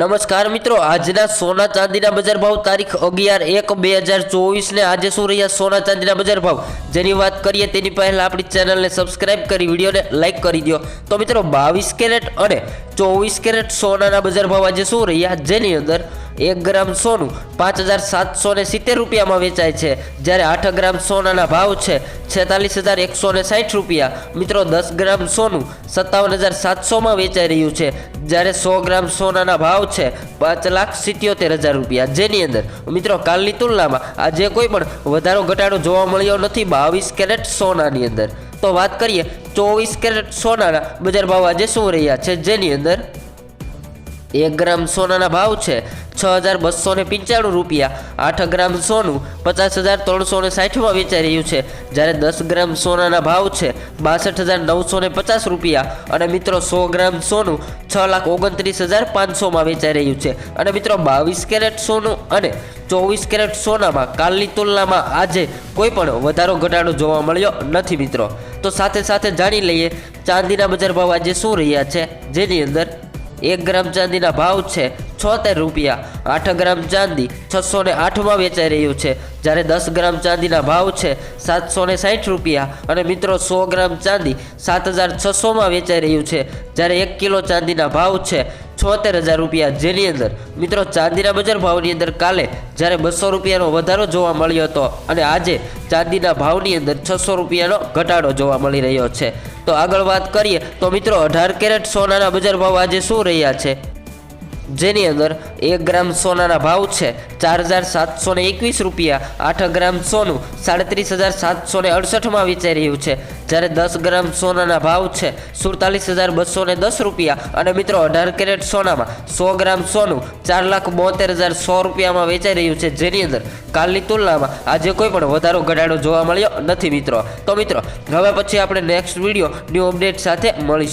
નમસ્કાર મિત્રો, આજના સોના ચાંદીના બજાર ભાવ તારીખ અગિયાર એક બે હજાર ચોવીસને આજે શું રહ્યા સોના ચાંદીના બજાર ભાવ? જેની વાત કરીએ તેની પહેલાં આપણી ચેનલને સબસ્ક્રાઇબ કરી, વિડીયોને લાઇક કરી દો તો મિત્રો, બાવીસ કેરેટ અને ચોવીસ કેરેટ સોનાના બજાર ભાવ આજે શું રહ્યા? જેની અંદર એક ગ્રામ સોનું પાંચ હજાર સાતસો ને સિત્તેર રૂપિયામાં વેચાય છે. જ્યારે આઠ ગ્રામ સોનાના ભાવ છે છેતાલીસ હજાર એકસો ને સાઠ રૂપિયા. મિત્રો, દસ ગ્રામ સોનું સત્તાવન હજાર સાતસોમાં વેચાઈ રહ્યું છે. જ્યારે સો ગ્રામ સોનાના ભાવ છે પાંચ લાખ સિત્યોતેર હજાર રૂપિયા. જેની અંદર, મિત્રો, કાલની તુલનામાં આજે કોઈ પણ વધારો, ઘટાડો જોવા મળ્યો નથી બાવીસ કેરેટ સોનાની અંદર. તો વાત કરીએ, ચોવીસ કેરેટ સોનાના બજાર ભાવ આજે શું રહ્યા છે? જેની અંદર, એક ગ્રામ સોનાના ભાવ છે છ હજાર બસો ને પંચાણું રૂપિયા. આઠ ગ્રામ સોનું પચાસ હજાર ત્રણસો ને સાઠમાં વેચાઈ રહ્યું છે. જ્યારે દસ ગ્રામ સોનાના ભાવ છે બાસઠ હજાર નવસો ને પચાસ રૂપિયા. અને મિત્રો, સો ગ્રામ સોનું છ લાખ ઓગણત્રીસ હજાર પાંચસોમાં વેચાઈ રહ્યું છે. અને મિત્રો, બાવીસ કેરેટ સોનું અને ચોવીસ કેરેટ સોનામાં કાલની તુલનામાં આજે કોઈ પણ વધારો ઘટાડો જોવા મળ્યો નથી મિત્રો. તો સાથે સાથે જાણી લઈએ, ચાંદીના બજાર ભાવ આજે શું રહ્યા છે? જેની અંદર એક ગ્રામ ચાંદીના ભાવ છે છોતેર રૂપિયા. આઠ ગ્રામ ચાંદી છસો ને આઠમાં વેચાઈ રહ્યું છે. જ્યારે દસ ગ્રામ ચાંદીના ભાવ છે સાતસો ને સાઠ રૂપિયા અને મિત્રો સો ગ્રામ ચાંદી સાત હજાર છસોમાં વેચાઈ રહ્યું છે. જ્યારે એક કિલો ચાંદીના ભાવ છે છોતેર હજાર રૂપિયા. જેની અંદર મિત્રો ચાંદીના બજાર ભાવની અંદર કાલે જ્યારે બસો રૂપિયાનો વધારો જોવા મળ્યો હતો અને આજે ચાંદીના ભાવની અંદર છસો રૂપિયાનો ઘટાડો જોવા મળી રહ્યો છે. તો આગળ વાત કરીએ તો મિત્રો અઢાર કેરેટ સોનાના બજાર ભાવ આજે શું રહ્યા છે? જેની અંદર એક ગ્રામ સોનાના ભાવ છે ચાર હજાર સાતસો ને એકવીસ રૂપિયા, આઠ ગ્રામ સોનું સાડત્રીસ હજાર સાતસો ને અડસઠમાં વેચાઈ રહ્યું છે. જ્યારે દસ ગ્રામ સોનાના ભાવ છે સુડતાલીસ હજાર બસો ને દસ રૂપિયા અને મિત્રો અઢાર કેરેટ સોનામાં સો ગ્રામ સોનું ચાર લાખ બોતેર હજાર સો રૂપિયામાં વેચાઈ રહ્યું છે. જેની અંદર કાલની તુલનામાં આજે કોઈ પણ વધારો ઘટાડો જોવા મળ્યો નથી મિત્રો. તો મિત્રો, હવે પછી આપણે નેક્સ્ટ વીડિયો ન્યૂ અપડેટ સાથે મળીશું.